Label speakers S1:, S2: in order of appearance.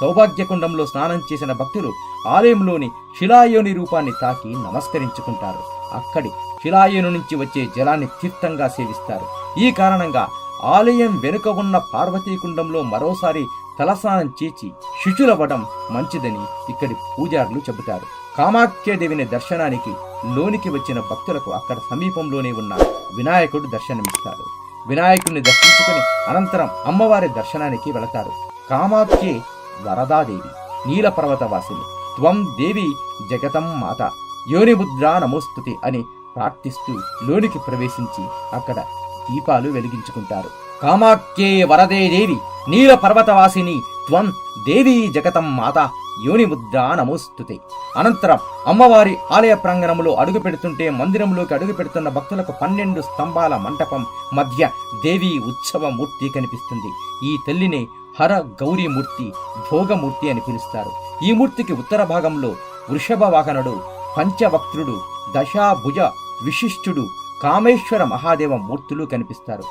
S1: సౌభాగ్యకుండంలో స్నానం చేసిన భక్తులు ఆలయంలోని శిలాయోని రూపాన్ని తాకి నమస్కరించుకుంటారు. అక్కడి శిలాయోని నుంచి వచ్చే జలాన్ని తీర్థంగా సేవిస్తారు. ఈ కారణంగా ఆలయం వెనుక ఉన్న పార్వతీకుండంలో మరోసారి తలస్నానం చేసి శుచులవ్వడం మంచిదని ఇక్కడి పూజారులు చెబుతారు. కామాఖ్యదేవిని దర్శనానికి లోనికి వచ్చిన భక్తులకు అక్కడ సమీపంలోనే ఉన్న వినాయకుడు దర్శనమిస్తాడు వినాయకుడిని దర్శించుకుని అనంతరం అమ్మవారి దర్శనానికి వెళతారు. కామాఖ్య వరదాదేవి నీలపర్వతవాసిని త్వం దేవి జగతం మాత. యోనిముద్రా నమోస్తుతి అని ప్రార్థిస్తూ లోనికి ప్రవేశించి అక్కడ దీపాలు వెలిగించుకుంటారు. కామాఖ్యే వరదే దేవి నీలపర్వతవాసిని. త్వం దేవీ జగతం మాత. యోనిముద్రా నమోస్తుతే. అనంతరం అమ్మవారి ఆలయ ప్రాంగణంలో అడుగు పెడుతుంటే మందిరంలోకి అడుగు పెడుతున్న భక్తులకు పన్నెండు స్తంభాల మంటపం మధ్య దేవి ఉత్సవ మూర్తి కనిపిస్తుంది. ఈ తల్లిని హర గౌరీమూర్తి భోగమూర్తి అని పిలుస్తారు. ఈ మూర్తికి ఉత్తర భాగంలో వృషభ వాహనుడు పంచవక్త్రుడు దశాభుజ విశిష్టుడు కామేశ్వర మహాదేవ మూర్తులు కనిపిస్తారు.